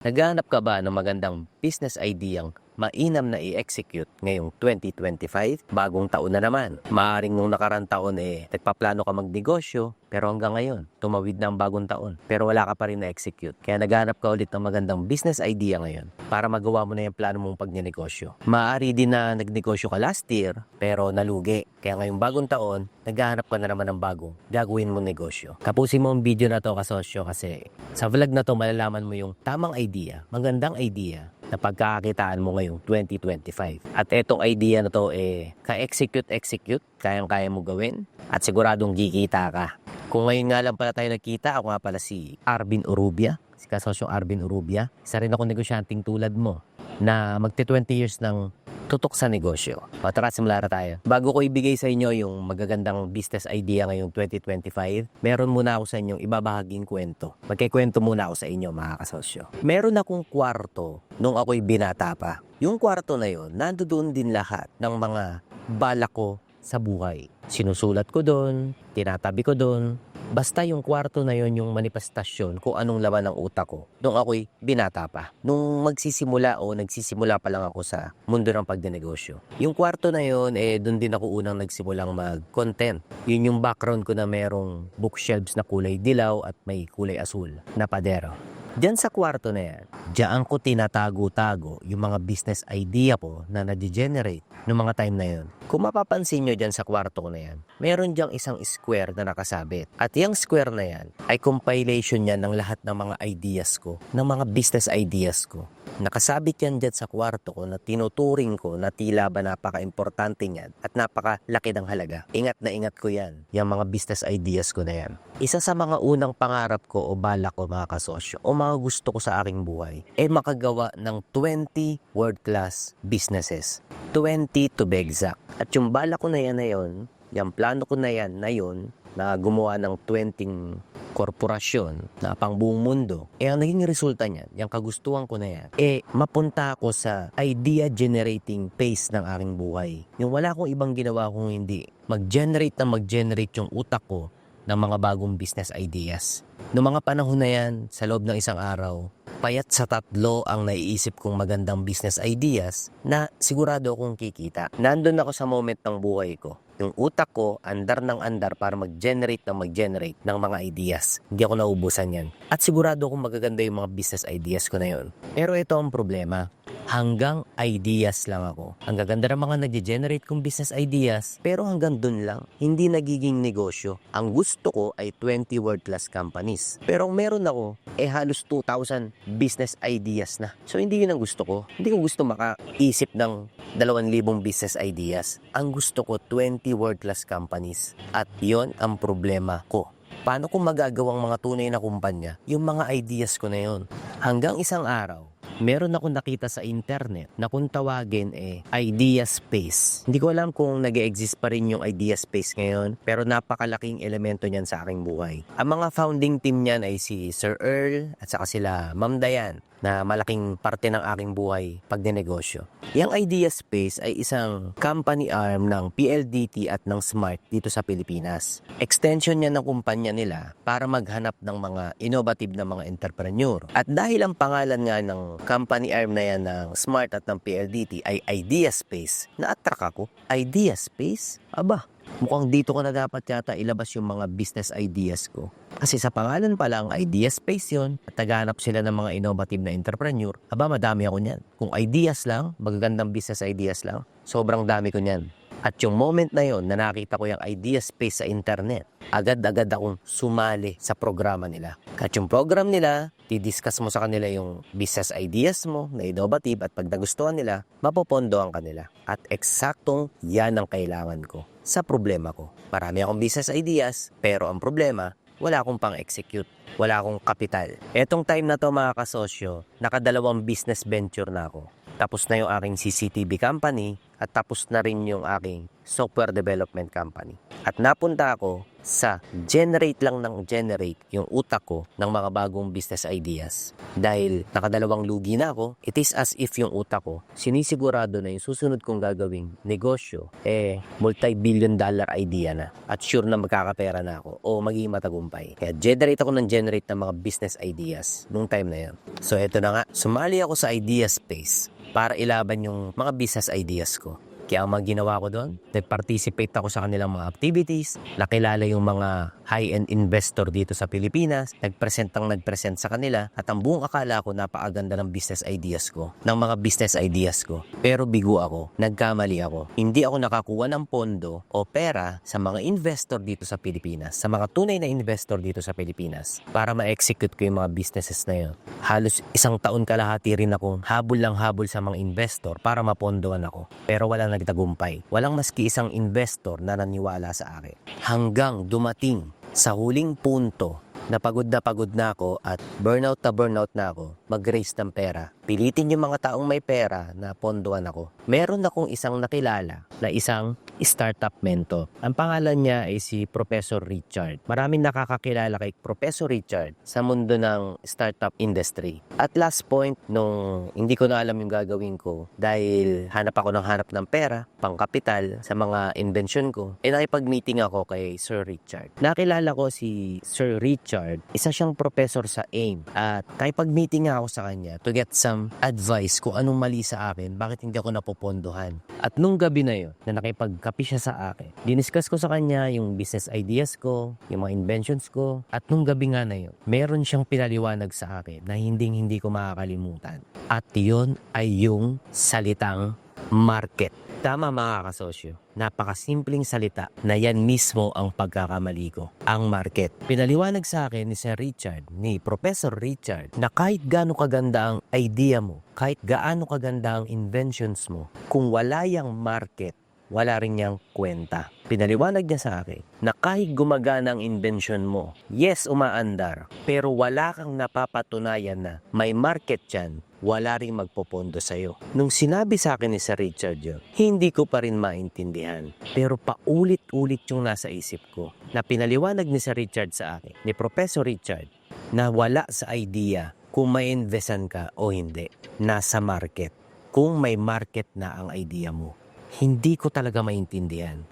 Naghahanap ka ba ng magandang business ideyang mainam na i-execute ngayong 2025? Bagong taon na naman. Maaring nung nakarang taon eh, nagpaplano ka magnegosyo, pero hanggang ngayon, tumawid na ang bagong taon. Pero wala ka pa rin na-execute. Kaya naghanap ka ulit ng magandang business idea ngayon para magawa mo na yung plano mong pagnenegosyo. Maaari din na nagnegosyo ka last year, pero nalugi. Kaya ngayong bagong taon, naghahanap ka na naman ng bagong gagawin mong negosyo. Kapusin mo ang video na to kasosyo kasi sa vlog na to malalaman mo yung tamang idea, magandang idea na pagkakakitaan mo ngayong 2025. At etong idea na to eh, ka-execute, execute, kayang-kaya mo gawin at siguradong kikita ka. Kung ngayon nga lang pala tayo nagkita, ako nga pala si Arvin Urubia, si kasosyong Arvin Urubia. Isa rin ako negosyanteng tulad mo na magti 20 years ng tutok sa negosyo. O tara, simula tayo. Bago ko ibigay sa inyo yung magagandang business idea ngayong 2025, meron muna ako sa inyong ibabahaging kwento. Magkikwento muna ako sa inyo mga kasosyo. Meron akong kwarto nung ako'y binata pa. Yung kwarto na yon, nandoon din lahat ng mga balak ko sa buhay. Sinusulat ko doon, tinatabi ko doon, Basta yung kwarto na yon yung manifestasyon kung anong laman ng utak ko nung ako'y binata pa. Nung magsisimula o nagsisimula pa lang ako sa mundo ng pagdenegosyo. Yung kwarto na yon eh doon din ako unang nagsimulang mag-content. Yun yung background ko na merong bookshelves na kulay dilaw at may kulay asul na padero. Diyan sa kwarto na yan, diyan ko tinatago-tago yung mga business idea ko na na-degenerate noong mga time na yon. Kung mapapansin nyo dyan sa kwarto ko na yan, meron diyang isang square na nakasabit. At yung square na yan ay compilation yan ng lahat ng mga ideas ko, ng mga business ideas ko. Nakasabit yan dyan sa kwarto ko na tinuturing ko na tila ba napaka-importante niyan at napakalaki ng halaga. Ingat na ingat ko yan, yung mga business ideas ko na yan. Isa sa mga unang pangarap ko o balak ko mga kasosyo o mga gusto ko sa aking buhay ay makagawa ng 20 world-class businesses. 20 to be exact. At yung balak ko na yan na yun, yung plano ko na yan na yun, na gumawa ng 20 korporasyon na pang buong mundo, eh ang naging resulta niyan, yung kagustuhan ko na yan, eh mapunta ako sa idea generating phase ng aking buhay. Yung wala akong ibang ginawa kung hindi mag-generate na mag-generate yung utak ko ng mga bagong business ideas. Noong mga panahon na yan, sa loob ng isang araw, payat sa tatlo ang naiisip kong magandang business ideas na sigurado akong kikita. Nandun ako sa moment ng buhay ko. Yung utak ko, andar ng andar para mag-generate na mag-generate ng mga ideas. Hindi ako naubusan yan. At sigurado akong magaganda yung mga business ideas ko na yun. Pero ito ang problema. Hanggang ideas lang ako. Ang gaganda ng mga nag-generate kong business ideas, pero hanggang dun lang, hindi nagiging negosyo. Ang gusto ko ay 20 world-class companies. Pero meron ako, eh halos 2,000 business ideas na. So hindi yun ang gusto ko. Hindi ko gusto makaisip ng 2,000 business ideas. Ang gusto ko 20 world-class companies. At yon ang problema ko. Paano ko magagawang mga tunay na kumpanya yung mga ideas ko na yon? Hanggang isang araw, meron ako nakita sa internet na kung tawagin eh idea space. Hindi ko alam kung nag exist pa rin yung idea space ngayon pero napakalaking elemento niyan sa aking buhay. Ang mga founding team niyan ay si Sir Earl at saka sila Ma'am Dayan na malaking parte ng aking buhay pag negosyo. Yung Idea Space ay isang company arm ng PLDT at ng Smart dito sa Pilipinas. Extension niya ng kumpanya nila para maghanap ng mga innovative na mga entrepreneur. At dahil ang pangalan nga ng company arm na yan ng Smart at ng PLDT ay Idea Space, na-attract ako. Idea Space? Aba, mukhang dito ko na dapat yata ilabas yung mga business ideas ko. Kasi sa pangalan pa lang, idea space yun. At naghanap sila ng mga innovative na entrepreneur. Aba, madami ako niyan. Kung ideas lang, magagandang business ideas lang, sobrang dami ko niyan. At yung moment na yon na nakita ko yung idea space sa internet, agad-agad akong sumali sa programa nila. At yung program nila, didiscuss mo sa kanila yung business ideas mo na innovative at pag nagustuhan nila, mapopondohan kanila. At eksaktong yan ang kailangan ko sa problema ko. Marami akong business ideas, pero ang problema, wala akong pang-execute. Wala akong kapital. Etong time na to mga kasosyo, nakadalawang business venture na ako. Tapos na yung aking CCTV company at tapos na rin yung aking software development company. At napunta ako sa generate lang ng generate yung utak ko ng mga bagong business ideas. Dahil nakadalawang lugi na ako, it is as if yung utak ko sinisigurado na yung susunod kong gagawing negosyo eh multi-billion dollar idea na at sure na magkakapera na ako o magiging matagumpay. Kaya generate ako ng generate ng mga business ideas nung time na yun. So eto na nga, sumali ako sa idea space para ilaban yung mga business ideas ko. Kaya ang mga ginawa ko doon, nag-participate ako sa kanilang mga activities, nakilala yung mga high-end investor dito sa Pilipinas, nag-present ang nag-present sa kanila, at ang buong akala ko napakaganda ng business ideas ko, ng mga business ideas ko. Pero bigo ako, nagkamali ako. Hindi ako nakakuha ng pondo o pera sa mga investor dito sa Pilipinas, sa mga tunay na investor dito sa Pilipinas, para ma-execute ko yung mga businesses na yun. Halos isang taon kalahati rin akong habol lang habol sa mga investor para mapondoan ako. Pero wala nagtagumpay. Walang maski isang investor na naniwala sa akin. Hanggang dumating sa huling punto na pagod na pagod na ako at burnout na burnout na ako, mag-raise ng pera. Pilitin yung mga taong may pera na pondoan ako. Meron akong isang nakilala na isang startup mentor. Ang pangalan niya ay si Professor Richard. Maraming nakakakilala kay Professor Richard sa mundo ng startup industry. At last point, nung hindi ko na alam yung gagawin ko dahil hanap ako ng hanap ng pera, pangkapital sa mga invention ko, eh nakipag-meeting ako kay Sir Richard. Nakilala ko si Sir Richard, isa siyang professor sa AIM at nakipag-meeting nga ako sa kanya to get some advice kung anong mali sa akin, bakit hindi ako napopondohan. At nung gabi na yun, na nakipagkapi siya sa akin, diniscuss ko sa kanya yung business ideas ko, yung mga inventions ko, at nung gabi nga na yun, meron siyang pinaliwanag sa akin na hindi hindi ko makakalimutan. At yun ay yung salitang market. Tama mga kasosyo, napakasimpleng salita na yan mismo ang pagkakamali ko, ang market. Pinaliwanag sa akin ni Sir Richard, ni Professor Richard, na kahit gaano kaganda ang idea mo, kahit gaano kaganda ang inventions mo, kung wala yung market, wala rin niyang kwenta. Pinaliwanag niya sa akin na kahit gumagana ang invention mo, yes, umaandar, pero wala kang napapatunayan na may market dyan, wala rin magpopondo sa'yo. Nung sinabi sa akin ni Sir Richard yun, hindi ko pa rin maintindihan. Pero paulit-ulit yung nasa isip ko na pinaliwanag ni Sir Richard sa akin, ni Professor Richard, na wala sa idea kung may investan ka o hindi. Nasa market. Kung may market na ang idea mo. Hindi ko talaga maintindihan.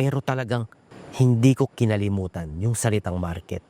Pero talagang hindi ko kinalimutan yung salitang market.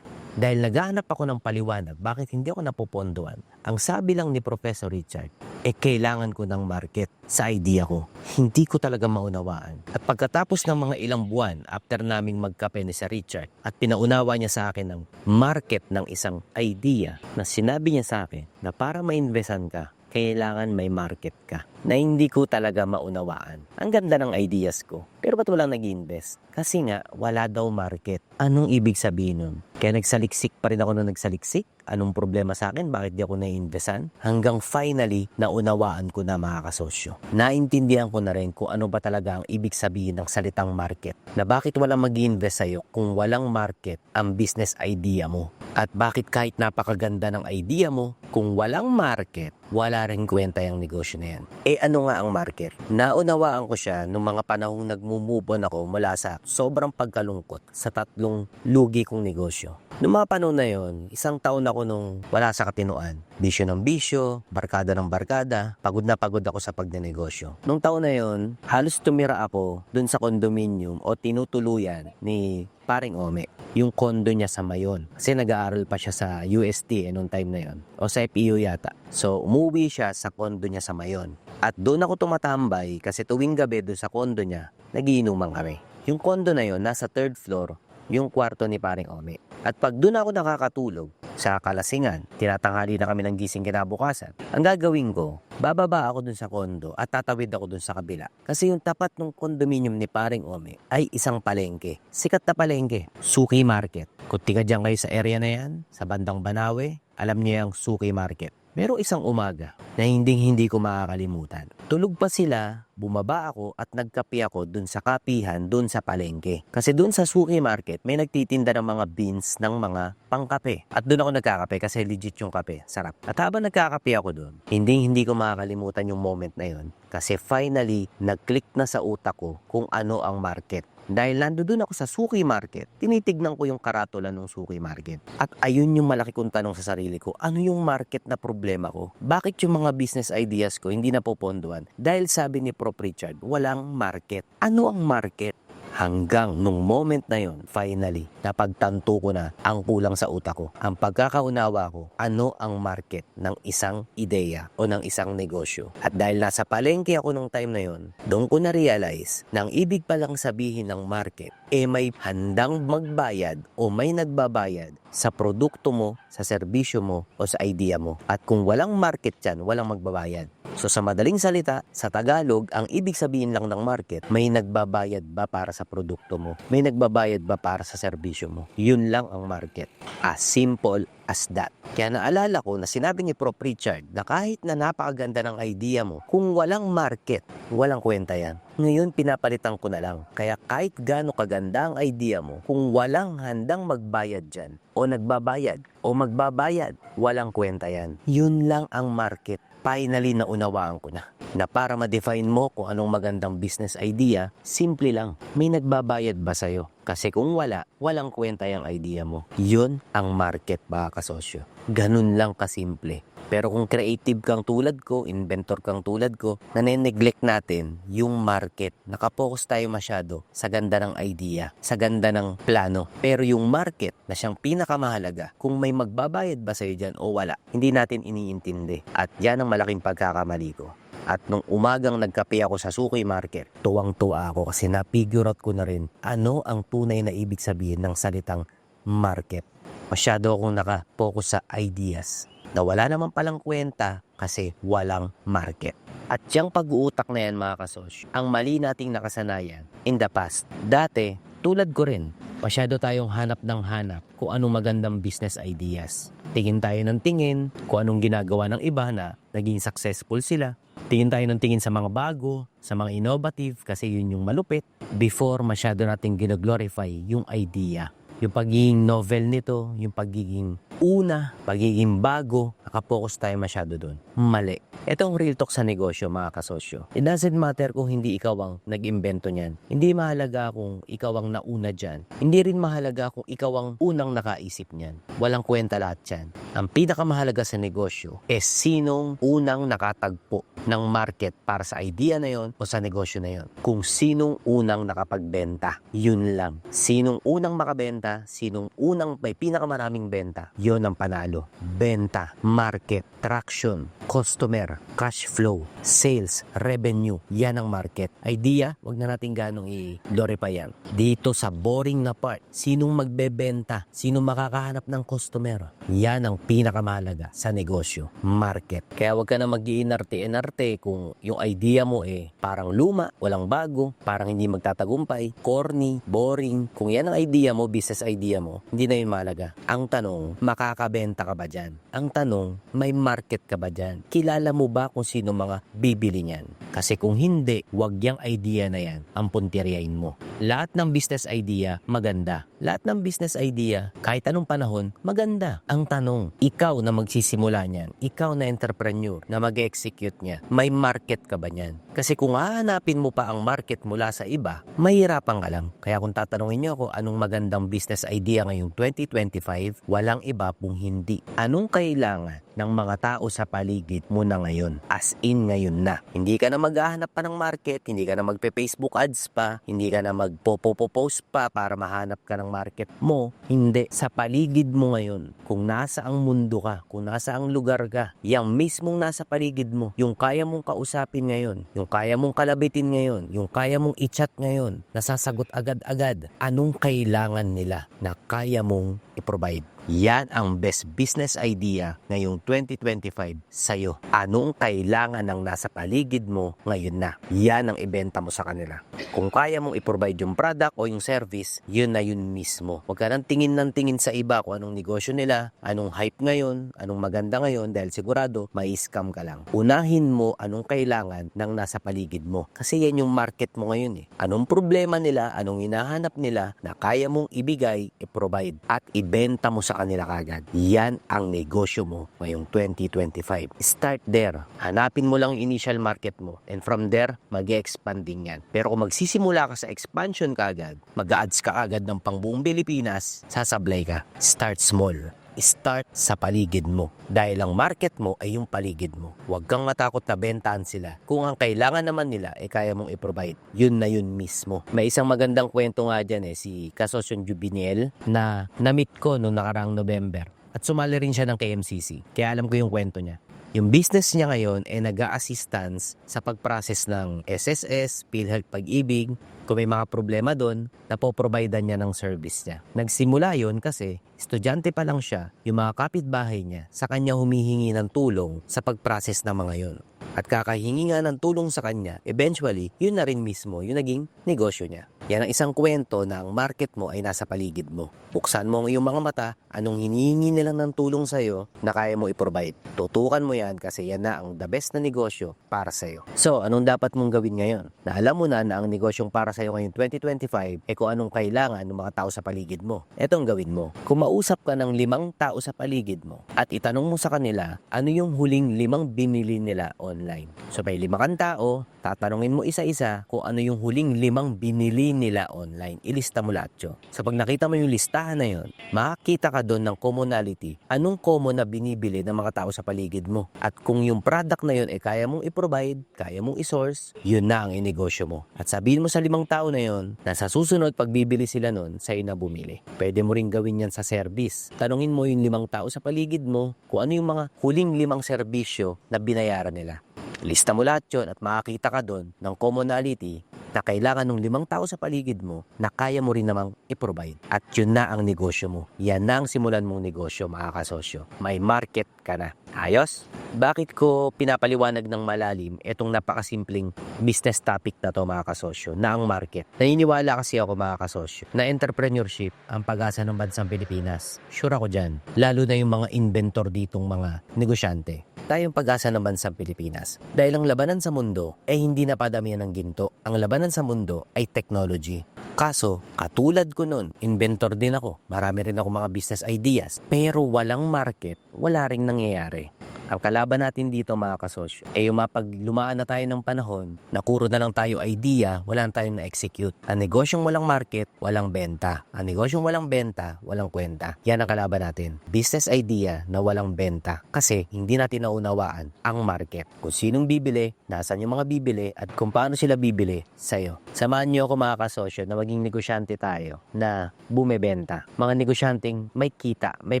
Dahil naghahanap ako ng paliwanag bakit hindi ako napopondoan. Ang sabi lang ni Professor Richard, eh kailangan ko ng market sa idea ko. Hindi ko talaga maunawaan. At pagkatapos ng mga ilang buwan after naming magkape ni Sir Richard at pinaunawa niya sa akin ng market ng isang idea na sinabi niya sa akin na para ma-investan ka, kailangan may market ka na hindi ko talaga maunawaan. Ang ganda ng ideas ko. Pero ba't walang nag invest Kasi nga, wala daw market. Anong ibig sabihin nun? Kaya nagsaliksik pa rin ako nung nagsaliksik? Anong problema sa akin? Bakit di ako na-investan? Hanggang finally, naunawaan ko na mga kasosyo. Naintindihan ko na rin kung ano ba talaga ang ibig sabihin ng salitang market. Na bakit walang mag invest sa'yo kung walang market ang business idea mo. At bakit kahit napakaganda ng idea mo, kung walang market, wala rin kwenta yung negosyo na yan. Eh ano nga ang market? Naunawaan ko siya nung mga panahong nagmumove on ako mula sa sobrang pagkalungkot sa tatlong lugi kong negosyo. Noong mga panahon na yon, isang taon ako nung wala sa katinuan. Bisyo ng bisyo, barkada ng barkada, pagod na pagod ako sa pagnenegosyo. Nung taon na yon, halos tumira ako dun sa condominium o tinutuluyan ni paring Ome. Yung kondo niya sa Mayon. Kasi nag-aaral pa siya sa UST eh, nung time na yon. O sa FEU yata. So, umuwi siya sa kondo niya sa Mayon. At doon ako tumatambay kasi tuwing gabi doon sa kondo niya, nagiinuman kami. Yung kondo na yon nasa third floor, yung kwarto ni paring Ome. At pag doon ako nakakatulog, sa kalasingan, tinatanghali na kami ng gising kinabukasan. Ang gagawin ko, bababa ako dun sa kondo at tatawid ako dun sa kabila. Kasi yung tapat ng condominium ni paring Ome ay isang palengke. Sikat na palengke, Suki Market. Kung tiga dyan kayo sa area na yan, sa bandang Banawe, alam niyo yung Suki Market. Pero isang umaga na hindi hindi ko makakalimutan. Tulog pa sila, bumaba ako at nagkape ako dun sa kapihan dun sa palengke. Kasi dun sa suki market, may nagtitinda ng mga beans ng mga pangkape. At dun ako nagkakape kasi legit yung kape. Sarap. At habang nagkakape ako dun, hindi hindi ko makakalimutan yung moment na yon. Kasi finally, nag-click na sa utak ko kung ano ang market. Dahil nandoon ako sa suki market, tinitignan ko yung karatula ng suki market. At ayun yung malaki kong tanong sa sarili ko, ano yung market na problema ko? Bakit yung mga business ideas ko hindi napopondohan? Dahil sabi ni Prof. Richard, walang market. Ano ang market? Hanggang nung moment na yon, finally, napagtanto ko na ang kulang sa utak ko. Ang pagkakaunawa ko, ano ang market ng isang ideya o ng isang negosyo. At dahil nasa palengke ako nung time na yon, doon ko na-realize na ang ibig palang sabihin ng market, eh may handang magbayad o may nagbabayad sa produkto mo, sa serbisyo mo o sa idea mo. At kung walang market dyan, walang magbabayad. So sa madaling salita, sa Tagalog, ang ibig sabihin lang ng market, may nagbabayad ba para sa produkto mo? May nagbabayad ba para sa serbisyo mo? Yun lang ang market. As simple as that. Kaya naalala ko na sinabi ni Prof. Richard na kahit na napakaganda ng idea mo, kung walang market, walang kwenta yan. Ngayon, pinapalitan ko na lang. Kaya kahit gaano kaganda ang idea mo, kung walang handang magbayad dyan, o nagbabayad, o magbabayad, walang kwenta yan. Yun lang ang market finally naunawaan ko na. Na para ma-define mo kung anong magandang business idea, simple lang. May nagbabayad ba sa'yo? Kasi kung wala, walang kwenta yung idea mo. Yun ang market ba kasosyo. Ganun lang kasimple. Pero kung creative kang tulad ko, inventor kang tulad ko, nane-neglect natin yung market. Nakapokus tayo masyado sa ganda ng idea, sa ganda ng plano. Pero yung market na siyang pinakamahalaga, kung may magbabayad ba sa'yo dyan o wala, hindi natin iniintindi. At yan ang malaking pagkakamali ko. At nung umagang nagkape ako sa Suki Market, tuwang-tuwa ako kasi na-figure out ko na rin ano ang tunay na ibig sabihin ng salitang market. Masyado akong nakapokus sa ideas na wala naman palang kwenta kasi walang market. At yung pag-uutak na yan mga kasosyo, ang mali nating nakasanayan in the past. Dati, tulad ko rin, masyado tayong hanap ng hanap kung anong magandang business ideas. Tingin tayo ng tingin kung anong ginagawa ng iba na naging successful sila. Tingin tayo ng tingin sa mga bago, sa mga innovative kasi yun yung malupit before masyado nating ginoglorify yung idea. Yung pagiging novel nito, yung pagiging una, pagiging bago, nakapokus tayo masyado doon. Mali. Ito ang real talk sa negosyo mga kasosyo. It doesn't matter kung hindi ikaw ang nag-imbento niyan. Hindi mahalaga kung ikaw ang nauna dyan. Hindi rin mahalaga kung ikaw ang unang nakaisip niyan. Walang kwenta lahat yan. Ang pinakamahalaga sa negosyo is sinong unang nakatagpo ng market para sa idea na yon o sa negosyo na yon. Kung sinong unang nakapagbenta, yun lang. Sinong unang makabenta, sinong unang may pinakamaraming benta, yon ang panalo. Benta, market, traction, customer, cash flow, sales, revenue, yan ang market. Idea, wag na natin ganong i-glorify yan. Dito sa boring na part, sinong magbebenta, sinong makakahanap ng customer, yan ang pinakamahalaga sa negosyo, market. Kaya wag ka na mag-iinarte-inarte kung yung idea mo eh parang luma, walang bago, parang hindi magtatagumpay, corny, boring. Kung yan ang idea mo, business idea mo, hindi na yun mahalaga. Ang tanong, makakabenta ka ba dyan? Ang tanong, may market ka ba dyan? Kilala mo ba kung sino mga bibili niyan? Kasi kung hindi, wag yung idea na yan ang puntiryain mo. Lahat ng business idea, maganda. Lahat ng business idea, kahit anong panahon, maganda. Ang tanong, ikaw na magsisimula niyan, ikaw na entrepreneur na mag-execute niya, may market ka ba niyan? Kasi kung hahanapin mo pa ang market mula sa iba, mahirapan ka lang. Kaya kung tatanungin niyo ako anong magandang business idea ngayong 2025, walang iba kung hindi. Anong kailangan ng mga tao sa paligid mo na ngayon? As in ngayon na. Hindi ka na maghahanap pa ng market, hindi ka na magpe-Facebook ads pa, hindi ka na magpo-post pa para mahanap ka ng market mo. Hindi. Sa paligid mo ngayon, kung nasa ang mundo ka, kung nasa ang lugar ka, yung mismong nasa paligid mo, yung kaya mong kausapin ngayon, yung kaya mong kalabitin ngayon, yung kaya mong i-chat ngayon, nasasagot agad-agad, anong kailangan nila na kaya mong i-provide? Yan ang best business idea ngayong 2025 sa'yo. Anong kailangan ng nasa paligid mo ngayon na? Yan ang ibenta mo sa kanila. Kung kaya mong i-provide yung product o yung service, yun na yun mismo. Huwag ka nang tingin ng tingin sa iba kung anong negosyo nila, anong hype ngayon, anong maganda ngayon dahil sigurado may scam ka lang. Unahin mo anong kailangan ng nasa paligid mo. Kasi yan yung market mo ngayon eh. Anong problema nila, anong hinahanap nila na kaya mong ibigay, i-provide at ibenta mo sa sa kanila kagad. Yan ang negosyo mo ngayong 2025. Start there. Hanapin mo lang initial market mo. And from there, mag expanding yan. Pero kung magsisimula ka sa expansion kagad, mag-ads ka agad ng pangbuong Pilipinas, sasablay ka. Start small start sa paligid mo. Dahil ang market mo ay yung paligid mo. Huwag kang matakot na bentahan sila. Kung ang kailangan naman nila ay kaya mong i-provide, yun na yun mismo. May isang magandang kwento nga dyan eh, si Kasosyon Jubiniel na na-meet ko noong nakaraang November. At sumali rin siya ng KMCC. Kaya alam ko yung kwento niya. Yung business niya ngayon ay nag-assistance sa pag-process ng SSS, PhilHealth Pag-ibig. Kung may mga problema doon, napoprovidean niya ng service niya. Nagsimula yon kasi estudyante pa lang siya, yung mga kapitbahay niya, sa kanya humihingi ng tulong sa pag-process ng mga yon. At kakahingi nga ng tulong sa kanya, eventually, yun na rin mismo yung naging negosyo niya. Yan ang isang kwento na ang market mo ay nasa paligid mo. Buksan mo ang iyong mga mata, anong hinihingi nila ng tulong sa'yo na kaya mo i-provide. Tutukan mo yan kasi yan na ang the best na negosyo para sa'yo. So, anong dapat mong gawin ngayon? Na alam mo na na ang negosyong para sa'yo ngayong 2025 eh kung anong kailangan ng mga tao sa paligid mo. Etong gawin mo. Kung mausap ka ng limang tao sa paligid mo at itanong mo sa kanila ano yung huling limang binili nila online. So, may lima kang tao, tatanungin mo isa-isa kung ano yung huling limang binili nila online. Ilista mo lahat yun. So pag nakita mo yung listahan na yun, makakita ka doon ng commonality. Anong common na binibili ng mga tao sa paligid mo? At kung yung product na yun ay kaya mong i-provide, kaya mong i-source, yun na ang inegosyo mo. At sabihin mo sa limang tao na yun, na sa susunod pag bibili sila nun, sa'yo na bumili. Pwede mo rin gawin yan sa service. Tanungin mo yung limang tao sa paligid mo kung ano yung mga huling limang serbisyo na binayaran nila. Lista mo lahat yun at makakita ka doon ng commonality na kailangan ng limang tao sa paligid mo na kaya mo rin namang i-provide. At yun na ang negosyo mo. Yan na ang simulan mong negosyo, mga kasosyo. May market ka na. Ayos? Bakit ko pinapaliwanag ng malalim itong napakasimpleng business topic na to mga kasosyo, na ang market? Naniniwala kasi ako mga kasosyo na entrepreneurship ang pag-asa ng bansang Pilipinas. Sure ako dyan. Lalo na yung mga inventor ditong mga negosyante tayong pag-asa ng bansang Pilipinas. Dahil ang labanan sa mundo ay hindi napadamihan ng ginto. Ang labanan sa mundo ay technology. Kaso, katulad ko nun, inventor din ako. Marami rin ako mga business ideas. Pero walang market, wala ring nangyayari. Ang kalaban natin dito mga kasosyo ay yung mapag lumaan na tayo ng panahon, nakuro na lang tayo idea, wala na tayong na-execute. Ang negosyong walang market, walang benta. Ang negosyong walang benta, walang kwenta. Yan ang kalaban natin. Business idea na walang benta. Kasi hindi natin naunawaan ang market. Kung sinong bibili, nasan yung mga bibili, at kung paano sila bibili sa'yo. Samahan niyo ako mga kasosyo na maging negosyante tayo na bumebenta. Mga negosyanteng may kita, may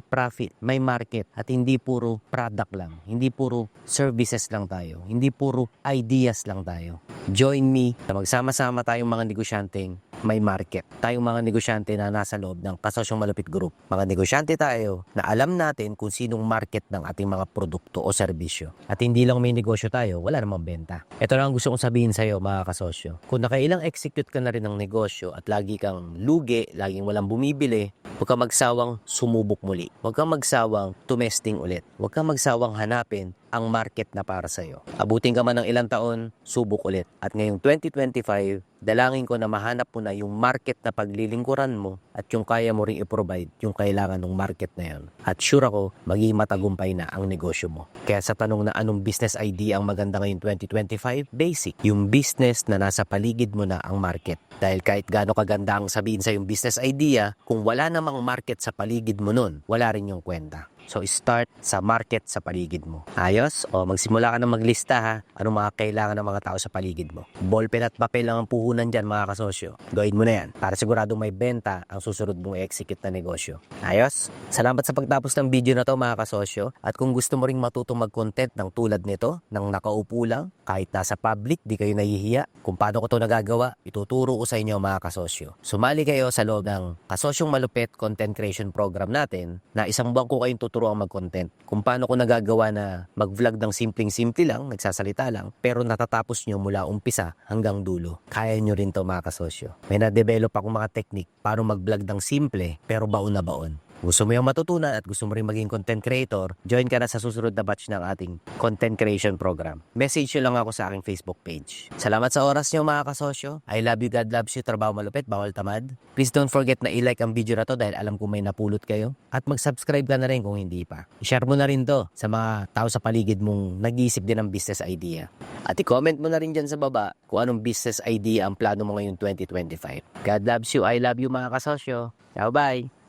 profit, may market, at hindi puro product lang. Hindi puro services lang tayo. Hindi puro ideas lang tayo. Join me na magsama-sama tayong mga negosyanteng may market. Tayong mga negosyante na nasa loob ng Kasosyong Malupit Group. Mga negosyante tayo na alam natin kung sinong market ng ating mga produkto o serbisyo. At hindi lang may negosyo tayo, wala namang benta. Ito lang ang gusto kong sabihin sa iyo mga kasosyo. Kung nakailang execute ka na rin ng negosyo at lagi kang lugi, laging walang bumibili, huwag kang magsawang sumubok muli. Huwag kang magsawang tumesting ulit. Huwag kang magsawang hanapin ang market na para sa iyo. Abutin ka man ng ilang taon, subok ulit. At ngayong 2025, dalangin ko na mahanap mo na yung market na paglilingkuran mo at yung kaya mo ring i-provide yung kailangan ng market na yun. At sure ako, magiging matagumpay na ang negosyo mo. Kaya sa tanong na anong business idea ang maganda ngayong 2025, basic. Yung business na nasa paligid mo na ang market. Dahil kahit gaano kaganda ang sabihin sa yung business idea, kung wala namang market sa paligid mo nun, wala rin yung kwenta. So start sa market sa paligid mo. Ayos? O magsimula ka na maglista ha. Anong mga kailangan ng mga tao sa paligid mo. Ballpen at papel lang ang puhunan dyan mga kasosyo. Gawin mo na yan para siguradong may benta ang susunod mong execute na negosyo. Ayos? Salamat sa pagtapos ng video na to mga kasosyo. At kung gusto mo ring matutong mag-content ng tulad nito, ng nakaupo lang, kahit nasa public, di kayo nahihiya. Kung paano ko to nagagawa, ituturo ko sa inyo mga kasosyo. Sumali kayo sa loob ng Kasosyong Malupit Content Creation Program natin na isang buwan ko kayong tuturuan mag-content. Kung paano ko nagagawa na mag-vlog ng simpleng-simple lang, nagsasalita lang, pero natatapos nyo mula umpisa hanggang dulo. Kaya nyo rin to mga kasosyo. May na-develop akong mga technique paano mag-vlog ng simple pero baon na baon. Gusto mo yung matutunan at gusto mo rin maging content creator, join ka na sa susunod na batch ng ating content creation program. Message nyo lang ako sa aking Facebook page. Salamat sa oras nyo mga kasosyo. I love you, God loves you, trabaho malupit, bawal tamad. Please don't forget na i-like ang video na to dahil alam ko may napulot kayo. At mag-subscribe ka na rin kung hindi pa. I-share mo na rin to sa mga tao sa paligid mong nag-iisip din ng business idea. At i-comment mo na rin dyan sa baba kung anong business idea ang plano mo ngayong 2025. God loves you, I love you mga kasosyo. Ciao, bye!